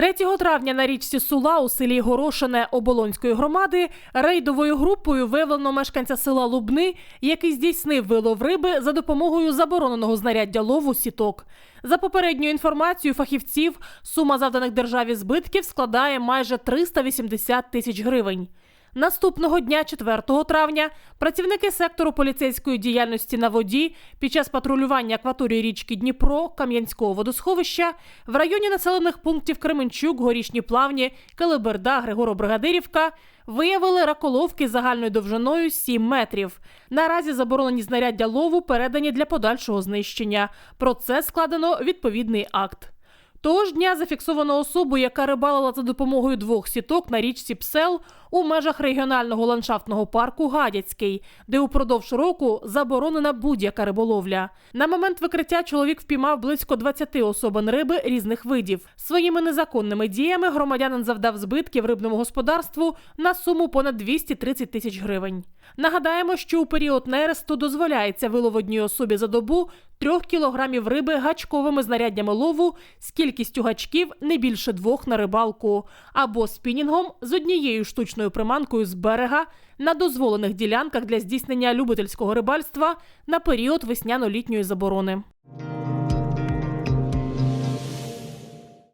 3 травня на річці Сула у селі Горошине Оболонської громади рейдовою групою виявлено мешканця села Лубни, який здійснив вилов риби за допомогою забороненого знаряддя лову сіток. За попередньою інформацією фахівців, сума завданих державі збитків складає майже 380 тисяч гривень. Наступного дня, 4 травня, працівники сектору поліцейської діяльності на воді під час патрулювання акваторії річки Дніпро, Кам'янського водосховища в районі населених пунктів Кременчук, Горішні Плавні, Келеберда, Григоро-Бригадирівка виявили раколовки загальною довжиною 7 метрів. Наразі заборонені знаряддя лову передані для подальшого знищення. Про це складено відповідний акт. Того ж дня зафіксовано особу, яка рибалила за допомогою двох сіток на річці Псел у межах регіонального ландшафтного парку Гадяцький, де упродовж року заборонена будь-яка риболовля. На момент викриття чоловік впіймав близько 20 особин риби різних видів. Своїми незаконними діями громадянин завдав збитків рибному господарству на суму понад 230 тисяч гривень. Нагадаємо, що у період нересту дозволяється вилов одній особі за добу трьох кілограмів риби гачковими знаряддями лову з кількістю гачків не більше двох на рибалку, або спінінгом з однією штучною приманкою з берега на дозволених ділянках для здійснення любительського рибальства на період весняно-літньої заборони.